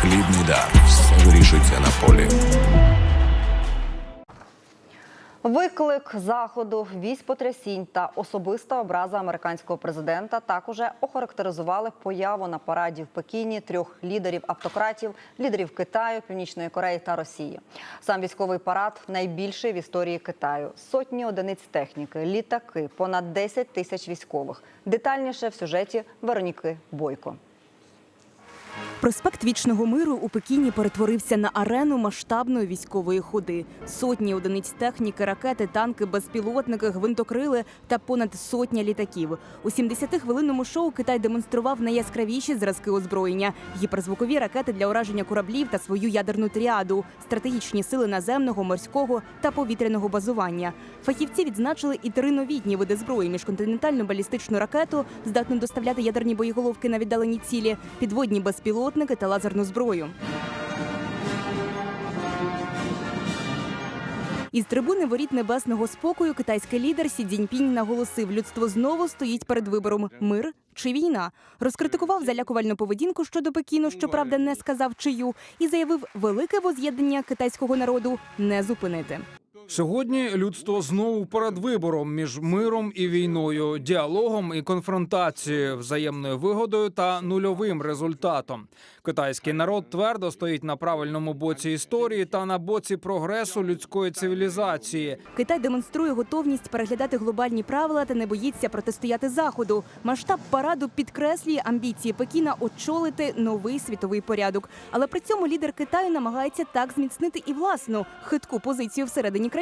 Хлібний дар. Вирішується на полі. Виклик заходу, вісь потрясінь та особиста образа американського президента також охарактеризували появу на параді в Пекіні трьох лідерів автократів, лідерів Китаю, Північної Кореї та Росії. Сам військовий парад найбільший в історії Китаю. Сотні одиниць техніки, літаки, понад 10 тисяч військових. Детальніше в сюжеті Вероніки Бойко. Проспект Вічного миру у Пекіні перетворився на арену масштабної військової ходи. Сотні одиниць техніки, ракети, танки, безпілотники, гвинтокрили та понад сотня літаків. У 70-хвилинному шоу Китай демонстрував найяскравіші зразки озброєння: гіперзвукові ракети для ураження кораблів та свою ядерну тріаду, стратегічні сили наземного, морського та повітряного базування. Фахівці відзначили і три новітні види зброї: міжконтинентальну балістичну ракету, здатну доставляти ядерні боєголовки на віддалені цілі, підводні безпілотники та лазерну зброю. Із трибуни воріт небесного спокою китайський лідер Сі Цзіньпінь наголосив, людство знову стоїть перед вибором мир чи війна. Розкритикував залякувальну поведінку щодо Пекіну, щоправда, не сказав чию, і заявив, велике воз'єднання китайського народу не зупинити. Сьогодні людство знову перед вибором між миром і війною, діалогом і конфронтацією, взаємною вигодою та нульовим результатом. Китайський народ твердо стоїть на правильному боці історії та на боці прогресу людської цивілізації. Китай демонструє готовність переглядати глобальні правила та не боїться протистояти заходу. Масштаб параду підкреслює амбіції Пекіна очолити новий світовий порядок. Але при цьому лідер Китаю намагається так зміцнити і власну хитку позицію всередині країни,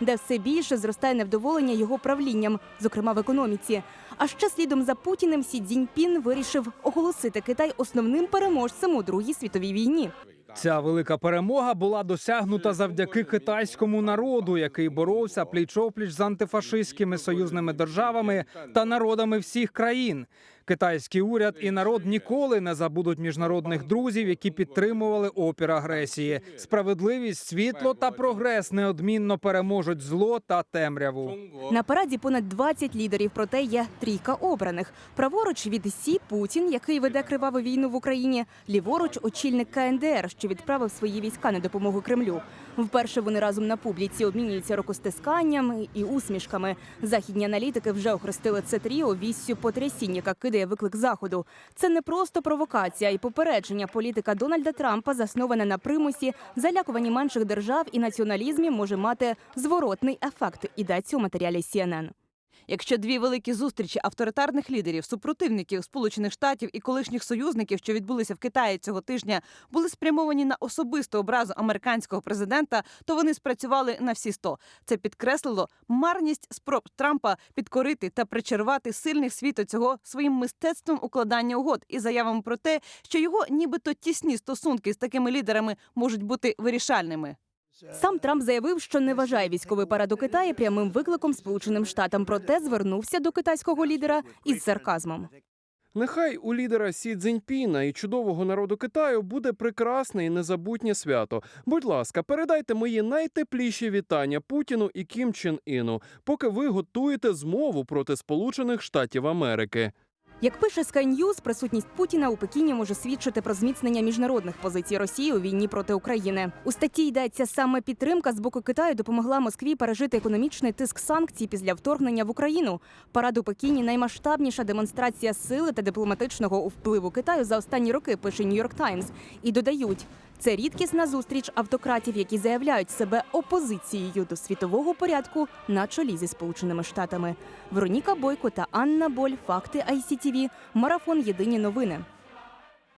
де все більше зростає невдоволення його правлінням, зокрема в економіці. А ще слідом за Путіним Сі Цзіньпін вирішив оголосити Китай основним переможцем у другій світовій війні. Ця велика перемога була досягнута завдяки китайському народу, який боровся пліч-опліч з антифашистськими союзними державами та народами всіх країн. Китайський уряд і народ ніколи не забудуть міжнародних друзів, які підтримували опір агресії. Справедливість, світло та прогрес неодмінно переможуть зло та темряву. На параді понад 20 лідерів, проте є трійка обраних. Праворуч від Сі Путін, який веде криваву війну в Україні. Ліворуч очільник КНДР, що відправив свої війська на допомогу Кремлю. Вперше вони разом на публіці обмінюються рукостисканням і усмішками. Західні аналітики вже охрестили це тріо віссю потрясінь, яка кидає виклик заходу. Це не просто провокація і попередження. Політика Дональда Трампа заснована на примусі, залякуванні менших держав і націоналізмі може мати зворотний ефект. Йдеться у матеріалі CNN. Якщо дві великі зустрічі авторитарних лідерів, супротивників Сполучених Штатів і колишніх союзників, що відбулися в Китаї цього тижня, були спрямовані на особисту образу американського президента, то вони спрацювали на всі сто. Це підкреслило марність спроб Трампа підкорити та причарувати сильних світу цього своїм мистецтвом укладання угод і заявами про те, що його нібито тісні стосунки з такими лідерами можуть бути вирішальними. Сам Трамп заявив, що не вважає військовий парад у Китаї прямим викликом Сполученим Штатам, проте звернувся до китайського лідера із сарказмом. Нехай у лідера Сі Цзіньпіна і чудового народу Китаю буде прекрасне і незабутнє свято. Будь ласка, передайте мої найтепліші вітання Путіну і Кім Чен Іну, поки ви готуєте змову проти Сполучених Штатів Америки. Як пише Sky News, присутність Путіна у Пекіні може свідчити про зміцнення міжнародних позицій Росії у війні проти України. У статті йдеться саме підтримка з боку Китаю допомогла Москві пережити економічний тиск санкцій після вторгнення в Україну. Парад у Пекіні наймасштабніша демонстрація сили та дипломатичного впливу Китаю за останні роки. Пише Нью-Йорк Таймс. І додають. Це рідкісна зустріч автократів, які заявляють себе опозицією до світового порядку на чолі зі Сполученими Штатами. Вероніка Бойко та Анна Боль. Факти ICTV. Марафон Єдині новини.